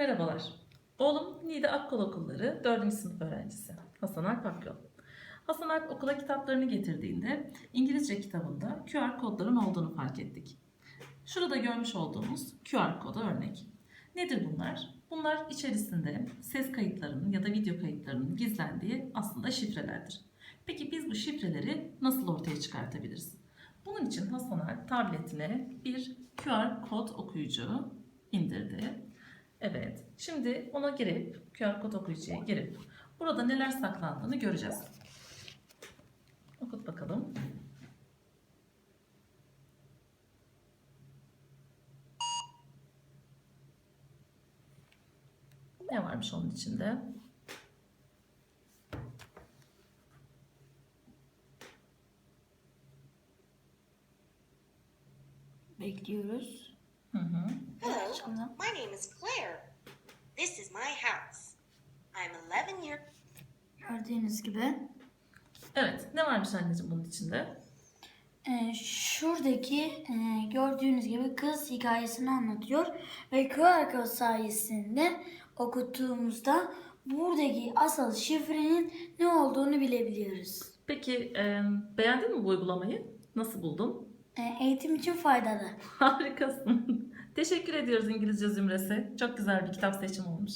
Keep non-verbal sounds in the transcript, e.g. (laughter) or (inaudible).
Merhabalar. Oğlum Niğde Akkol Okulları 4. sınıf öğrencisi. Hasan Alp Akyol. Hasan Alp okula kitaplarını getirdiğinde İngilizce kitabında QR kodların olduğunu fark ettik. Şurada görmüş olduğumuz QR kodu örnek. Nedir bunlar? Bunlar içerisinde ses kayıtlarının ya da video kayıtlarının gizlendiği aslında şifrelerdir. Peki biz bu şifreleri nasıl ortaya çıkartabiliriz? Bunun için Hasan Alp tabletine bir QR kod okuyucu indirdi. Evet. Şimdi ona girip, QR kod okuyucuya girip burada neler saklandığını göreceğiz. Okut bakalım. Ne varmış onun içinde? Bekliyoruz. Hı hı. Hello, my name is Claire. This is my house. I'm 11 years Gördüğünüz gibi Evet. Ne varmış anneciğim bunun içinde? e, şuradaki e, gördüğünüz gibi kız hikayesini anlatıyor ve QR kod sayesinde okuttuğumuzda buradaki asıl şifrenin ne olduğunu bilebiliyoruz. Peki e, beğendin mi bu uygulamayı? Nasıl buldun? E, eğitim için faydalı. (laughs) Harikasın. Teşekkür ediyoruz İngilizce Zümresi. Çok güzel bir kitap seçimi olmuş.